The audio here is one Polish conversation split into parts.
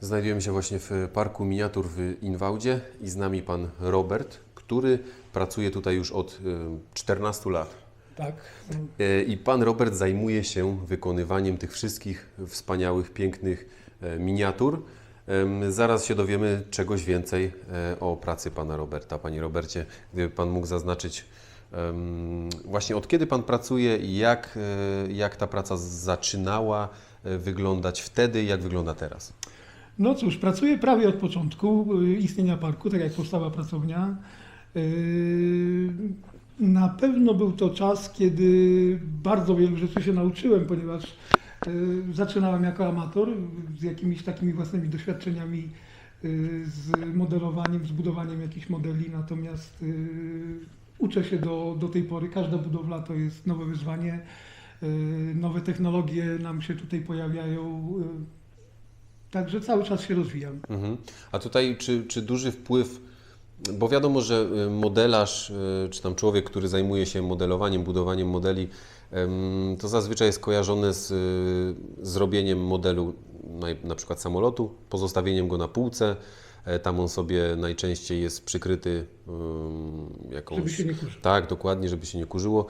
Znajdujemy się właśnie w parku miniatur w Inwałdzie i z nami pan Robert, który pracuje tutaj już od y, 14 lat. Tak. E, I pan Robert zajmuje się wykonywaniem tych wszystkich wspaniałych, pięknych e, miniatur. Zaraz się dowiemy czegoś więcej e, o pracy pana Roberta. Panie Robercie, gdyby pan mógł zaznaczyć właśnie od kiedy pan pracuje i jak, e, jak ta praca zaczynała e, wyglądać wtedy i jak wygląda teraz. No cóż, pracuję prawie od początku istnienia parku, tak jak powstała pracownia. Na pewno był to czas, kiedy bardzo wielu rzeczy się nauczyłem, ponieważ zaczynałem jako amator z jakimiś takimi własnymi doświadczeniami yy, z modelowaniem, z budowaniem jakichś modeli, natomiast yy, uczę się do, do tej pory. Każda budowla to jest nowe wyzwanie. Nowe technologie nam się tutaj pojawiają. Także cały czas się rozwijam. Mhm. A tutaj czy, czy duży wpływ, bo wiadomo, że modelarz, czy tam człowiek, który zajmuje się modelowaniem, budowaniem modeli, to zazwyczaj jest kojarzone z y, zrobieniem modelu na, przykład samolotu, pozostawieniem go na półce. E, Tam on sobie najczęściej jest przykryty jakąś... Żeby się nie kurzył. Tak, dokładnie, żeby się nie kurzyło.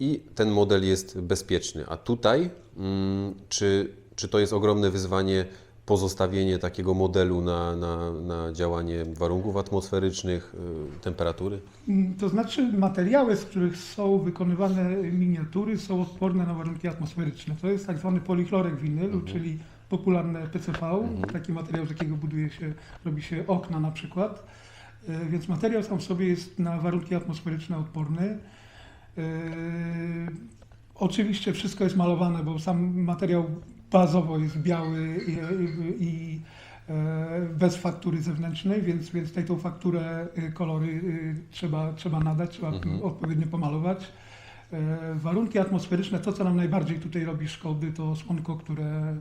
I ten model jest bezpieczny. A tutaj, ym, czy, czy to jest ogromne wyzwanie pozostawienie takiego modelu na, na, na działanie warunków atmosferycznych, y, temperatury? Mm, To znaczy materiały, z których są wykonywane miniatury są odporne na warunki atmosferyczne. To jest tak zwany polichlorek winylu, czyli popularne PCV, taki materiał, z jakiego buduje się, robi się okna na przykład. E, Więc materiał sam w sobie jest na warunki atmosferyczne odporny. E, Oczywiście wszystko jest malowane, bo sam materiał bazowo jest biały i, i, i e, bez faktury zewnętrznej, więc, więc tutaj tą fakturę, y, kolory y, trzeba, trzeba nadać, trzeba Mhm. odpowiednio pomalować. E, Warunki atmosferyczne, to co nam najbardziej tutaj robi szkody, to słonko, które e,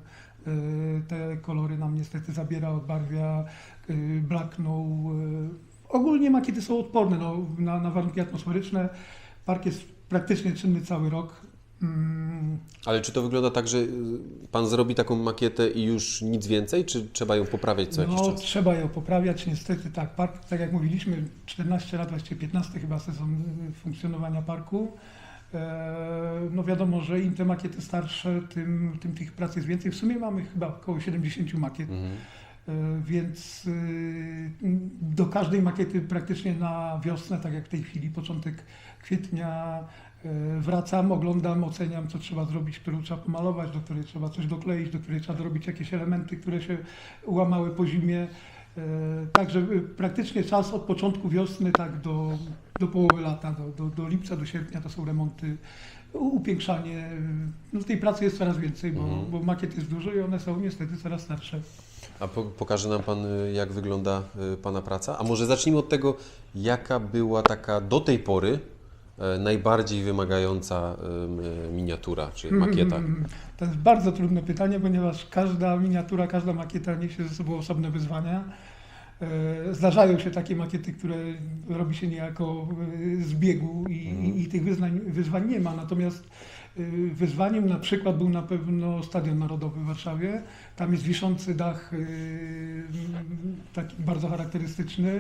te kolory nam niestety zabiera, odbarwia, e, blakną. e. Ogólnie makiety są odporne no, na, na warunki atmosferyczne. Park jest praktycznie czynny cały rok. Mm, Ale czy to wygląda tak, że y, Pan zrobi taką makietę i już nic więcej, czy trzeba ją poprawiać co jakiś no, czas? trzeba ją poprawiać, niestety tak. Park, tak jak mówiliśmy, 14 lat, właściwie 15 chyba sezon y, funkcjonowania parku. E, No wiadomo, że im te makiety starsze, tym, tym tych prac jest więcej. W sumie mamy chyba około 70 makiet, Mhm. e, więc y, do każdej makiety praktycznie na wiosnę, tak jak w tej chwili, początek kwietnia, wracam, oglądam, oceniam, co trzeba zrobić, którą trzeba pomalować, do której trzeba coś dokleić, do której trzeba dorobić jakieś elementy, które się łamały po zimie. E, Także y, praktycznie czas od początku wiosny tak do, do połowy lata, do, do, do lipca, do sierpnia to są remonty, upiększanie. No tej pracy jest coraz więcej, bo, Mhm. bo makiet jest dużo i one są niestety coraz starsze. A po, pokaże nam Pan, y, jak wygląda y, Pana praca? A może zacznijmy od tego, jaka była taka do tej pory e, najbardziej wymagająca e, miniatura czy makieta? Mm, To jest bardzo trudne pytanie, ponieważ każda miniatura, każda makieta niesie ze sobą osobne wyzwania. E, Zdarzają się takie makiety, które robi się niejako e, z biegu i, i, tych wyznań, wyzwań nie ma. Natomiast e, wyzwaniem na przykład był na pewno Stadion Narodowy w Warszawie. Tam jest wiszący dach e, taki bardzo charakterystyczny.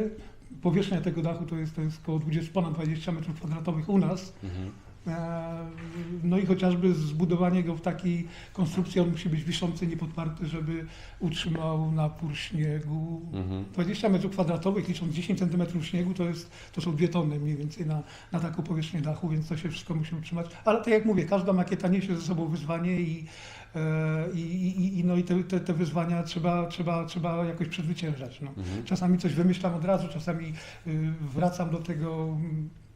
Powierzchnia tego dachu to jest, to jest około 20, ponad 20 metrów kwadratowych u nas. Mhm. E, No i chociażby zbudowanie go w takiej konstrukcji, on musi być wiszący, niepodparty, żeby utrzymał napór śniegu. Mhm. 20 metrów kwadratowych, licząc 10 cm śniegu, to, jest, to są dwie tony mniej więcej na, na taką powierzchnię dachu, więc to się wszystko musi utrzymać. Ale tak jak mówię, każda makieta niesie ze sobą wyzwanie i, e, i, i, i, no i te, te, te wyzwania trzeba, trzeba, trzeba jakoś przezwyciężać. No. Mhm. Czasami coś wymyślam od razu, czasami y, wracam do tego.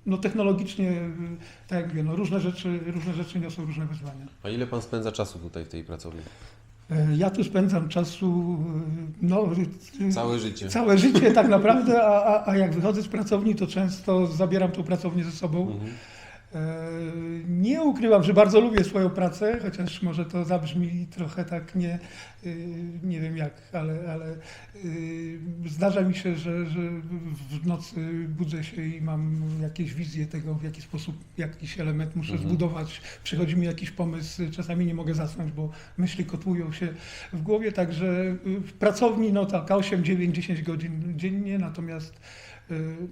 No technologicznie, y, tak jak mówię, no różne rzeczy, różne rzeczy niosą różne wyzwania. A ile Pan spędza czasu tutaj w tej pracowni? E, Ja tu spędzam czasu, y, no, y, Całe życie. całe życie tak naprawdę, a, a, a jak wychodzę z pracowni, to często zabieram tą pracownię ze sobą. Mhm. E, Nie ukrywam, że bardzo lubię swoją pracę, chociaż może to zabrzmi trochę tak nie, y, nie wiem jak, ale, ale y, zdarza mi się, że, że w nocy budzę się i mam jakieś wizje tego, w jaki sposób jakiś element muszę Mhm. zbudować. Przychodzi mi jakiś pomysł, czasami nie mogę zasnąć, bo myśli kotłują się w głowie, także w pracowni no tak, 8, 9, 10 godzin dziennie, natomiast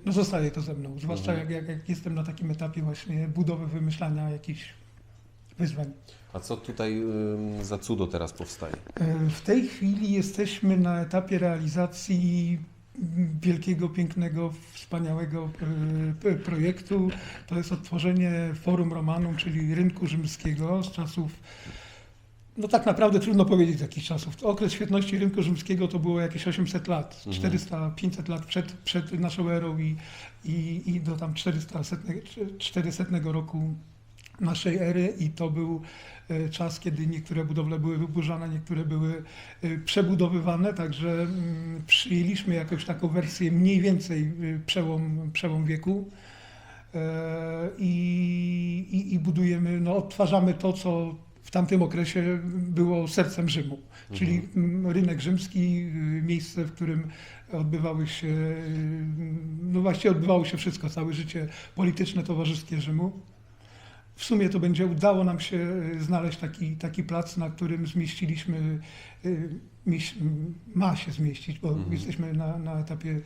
no zostaje to ze mną, zwłaszcza Mhm. jak, jak, jak jestem na takim etapie właśnie budowy, wymyślania jakichś wyzwań. A co tutaj za cudo teraz powstaje? E, W tej chwili jesteśmy na etapie realizacji wielkiego, pięknego, wspaniałego e, projektu. To jest odtworzenie Forum Romanum, czyli rynku rzymskiego z czasów, no tak naprawdę trudno powiedzieć z jakich czasów. Okres świetności rynku rzymskiego to było jakieś 800 lat, Mhm. 400-500 lat przed, przed naszą erą i, i, i do tam 400, 400 roku naszej ery i to był e, czas, kiedy niektóre budowle były wyburzane, niektóre były e, przebudowywane, także mm, przyjęliśmy jakąś taką wersję mniej więcej e, przełom, przełom wieku i, i, i budujemy, no odtwarzamy to, co tamtym okresie było sercem Rzymu, czyli mm, rynek rzymski, y, miejsce, w którym odbywały się, y, no właściwie odbywało się wszystko, całe życie polityczne, towarzyskie Rzymu. W sumie to będzie udało nam się y, znaleźć taki, taki plac, na którym zmieściliśmy, mieś- ma się zmieścić, bo Mhm. jesteśmy na, na etapie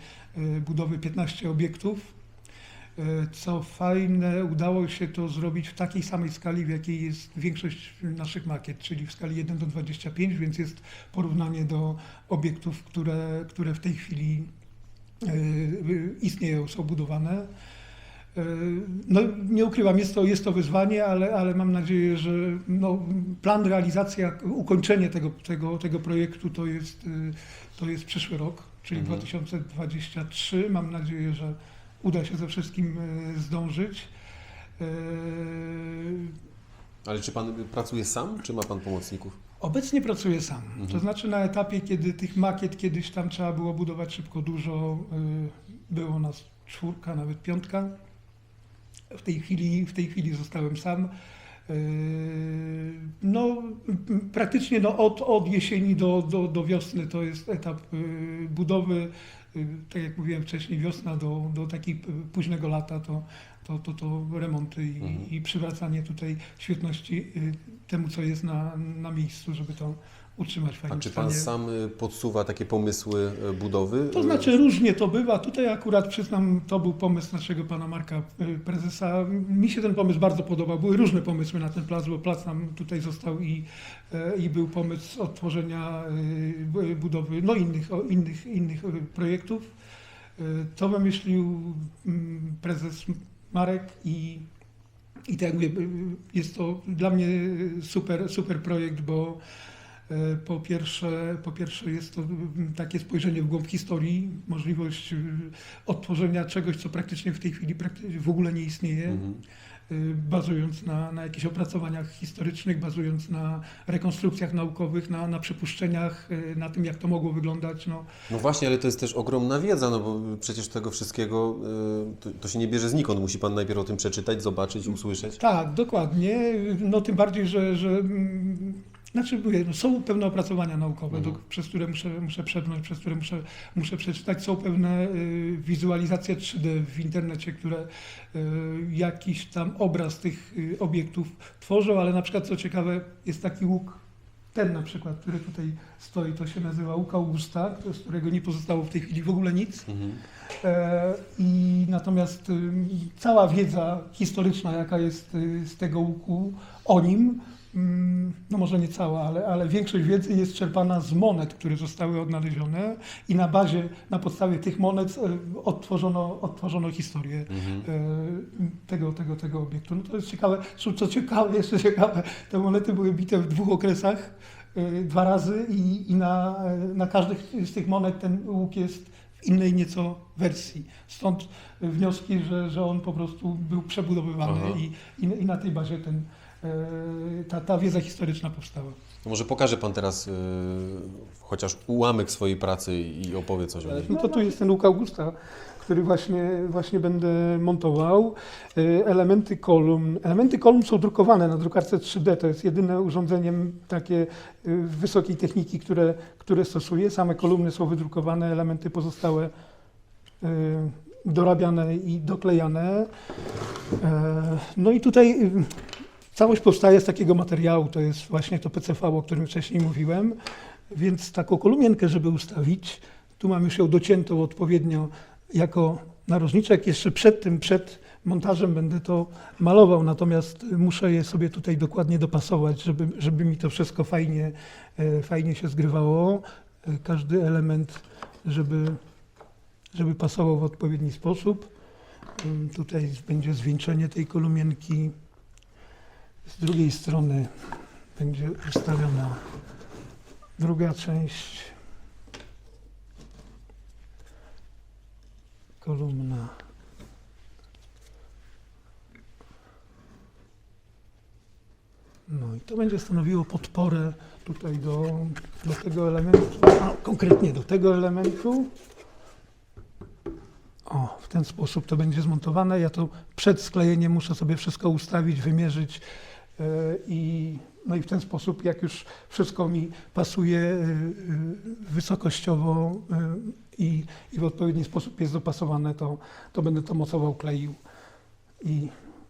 budowy 15 obiektów. Y, Co fajne, udało się to zrobić w takiej samej skali, w jakiej jest większość naszych makiet, czyli w skali 1 do 25, więc jest porównanie do obiektów, które, które w tej chwili y, istnieją, są budowane. E, No, nie ukrywam, jest to, jest to wyzwanie, ale, ale mam nadzieję, że no, plan realizacja, ukończenie tego, tego, tego projektu to jest, to jest przyszły rok, czyli Mhm. 2023. Mam nadzieję, że uda się ze wszystkim y, zdążyć. E, Ale czy pan pracuje sam, czy ma pan pomocników? Obecnie pracuję sam. Mhm. To znaczy na etapie, kiedy tych makiet kiedyś tam trzeba było budować szybko dużo, y, było nas czwórka, nawet piątka. W tej chwili, w tej chwili zostałem sam. Y, praktycznie no, od, od jesieni do, do, do wiosny to jest etap y, budowy. Y, Tak jak mówiłem wcześniej, wiosna do, do takiego późnego lata to, to, to, to remonty i, Mhm. i przywracanie tutaj świetności y, temu, co jest na, na miejscu, żeby to utrzymać w A czy pan stanie. sam y, podsuwa takie pomysły y, budowy? To znaczy różnie to bywa. Tutaj akurat przyznam, to był pomysł naszego pana Marka y, prezesa. Mi się ten pomysł bardzo podobał. Były różne pomysły na ten plac, bo plac nam tutaj został i, i był pomysł odtworzenia bu- budowy no innych, innych, innych projektów. To wymyślił mm, prezes Marek i, i tak jak mówię, jest to dla mnie super, super projekt, bo Po pierwsze, po pierwsze jest to mm, takie spojrzenie w głąb historii, możliwość y, odtworzenia czegoś, co praktycznie w tej chwili w ogóle nie istnieje, Mhm. y, bazując na, na jakichś opracowaniach historycznych, bazując na rekonstrukcjach naukowych, na, na przypuszczeniach, y, na tym, jak to mogło wyglądać. No, No właśnie, ale to jest też ogromna wiedza, no bo przecież tego wszystkiego to, to się nie bierze znikąd. Musi pan najpierw o tym przeczytać, zobaczyć, usłyszeć. Tak, dokładnie. No tym bardziej, że, że mm, znaczy no, są pewne opracowania naukowe, Mhm. do, przez które muszę, muszę przebrnąć, przez które muszę, muszę przeczytać. Są pewne y, wizualizacje 3D w internecie, które y, jakiś tam obraz tych y, obiektów tworzą, ale na przykład co ciekawe, jest taki łuk, ten na przykład, który tutaj stoi, to się nazywa łuk Augusta, z którego nie pozostało w tej chwili w ogóle nic. Mhm. E, I natomiast ym, cała wiedza historyczna, jaka jest y, z tego łuku o nim, ym, no może nie cała, ale, ale większość wiedzy jest czerpana z monet, które zostały odnalezione i na bazie, na podstawie tych monet y, odtworzono, odtworzono historię Mhm. e, tego, tego, tego obiektu. No to jest ciekawe, co- co ciekawe, jeszcze ciekawe, te monety były bite w dwóch okresach, e, dwa razy i, i na, na każdych z tych monet ten łuk jest w innej nieco wersji. Stąd wnioski, że, że on po prostu był przebudowywany i, i, i na tej bazie ten, e, ta, ta wiedza historyczna powstała. To może pokaże pan teraz y, chociaż ułamek swojej pracy i opowie coś o niej. No to tu jest ten łuk Augusta, który właśnie, właśnie będę montował. Y, Elementy kolumn. Elementy kolumn są drukowane na drukarce 3D. To jest jedyne urządzenie takie wysokiej techniki, które, które stosuję. Same kolumny są wydrukowane, elementy pozostałe dorabiane i doklejane. E, No i tutaj całość powstaje z takiego materiału, to jest właśnie to PCV, o którym wcześniej mówiłem, więc taką kolumienkę, żeby ustawić, tu mam już ją dociętą odpowiednio jako narożniczek. Jeszcze przed tym, przed montażem będę to malował, natomiast muszę je sobie tutaj dokładnie dopasować, żeby, żeby mi to wszystko fajnie, e, fajnie się zgrywało. E, Każdy element, żeby, żeby pasował w odpowiedni sposób. Ym, Tutaj będzie zwieńczenie tej kolumienki. Z drugiej strony będzie ustawiona druga część. Kolumna. No i to będzie stanowiło podporę tutaj do, do tego elementu, a konkretnie do tego elementu. O, w ten sposób to będzie zmontowane. Ja to przed sklejeniem muszę sobie wszystko ustawić, wymierzyć i, no i w ten sposób, jak już wszystko mi pasuje e, e, wysokościowo e, i, i w odpowiedni sposób jest dopasowane, to, to będę to mocował, kleił i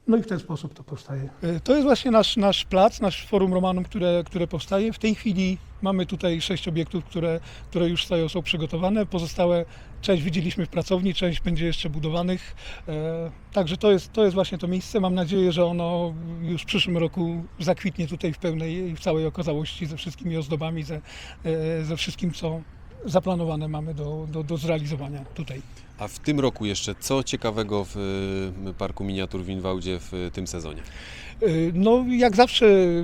no i w ten sposób to powstaje. E, To jest właśnie nasz, nasz plac, nasz forum Romanum, które, które powstaje. W tej chwili mamy tutaj sześć obiektów, które, które już stoją, są przygotowane. Pozostałe część widzieliśmy w pracowni, część będzie jeszcze budowanych. E, Także to jest, to jest właśnie to miejsce. Mam nadzieję, że ono już w przyszłym roku zakwitnie tutaj w pełnej, w całej okazałości ze wszystkimi ozdobami, ze, e, ze wszystkim, co zaplanowane mamy do, do, do zrealizowania tutaj. A w tym roku jeszcze co ciekawego w y, Parku Miniatur w Winwałdzie w y, tym sezonie? Y, No, jak zawsze, y,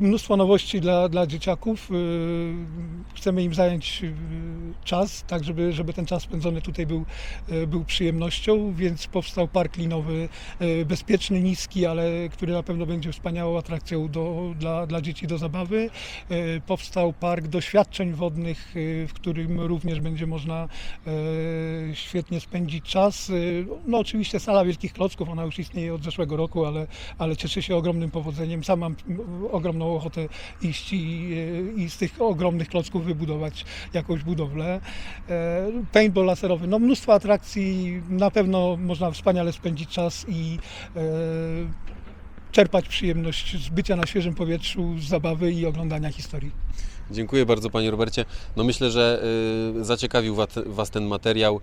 mnóstwo nowości dla, dla dzieciaków. Y, Chcemy im zająć czas, tak żeby, żeby ten czas spędzony tutaj był, był przyjemnością, więc powstał park linowy, bezpieczny, niski, ale który na pewno będzie wspaniałą atrakcją do, dla, dla dzieci do zabawy. Powstał park doświadczeń wodnych, w którym również będzie można świetnie spędzić czas. No oczywiście sala wielkich klocków, ona już istnieje od zeszłego roku, ale, ale cieszy się ogromnym powodzeniem. Sam mam ogromną ochotę iść i, i z tych ogromnych klocków wybudować jakąś budowlę. E, Paintball laserowy, no mnóstwo atrakcji, na pewno można wspaniale spędzić czas i e, czerpać przyjemność z bycia na świeżym powietrzu, z zabawy i oglądania historii. Dziękuję bardzo Panie Robercie. No myślę, że y, zaciekawił wa- Was ten materiał.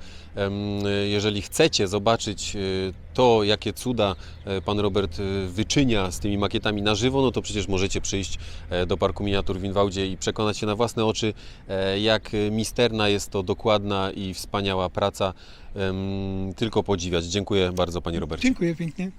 Jeżeli chcecie zobaczyć y, to, jakie cuda e, Pan Robert y, wyczynia z tymi makietami na żywo, no to przecież możecie przyjść e, do Parku Miniatur w Winwałdzie i przekonać się na własne oczy, e, jak misterna jest to dokładna i wspaniała praca. Tylko podziwiać. Dziękuję bardzo Panie Robercie. Dziękuję pięknie.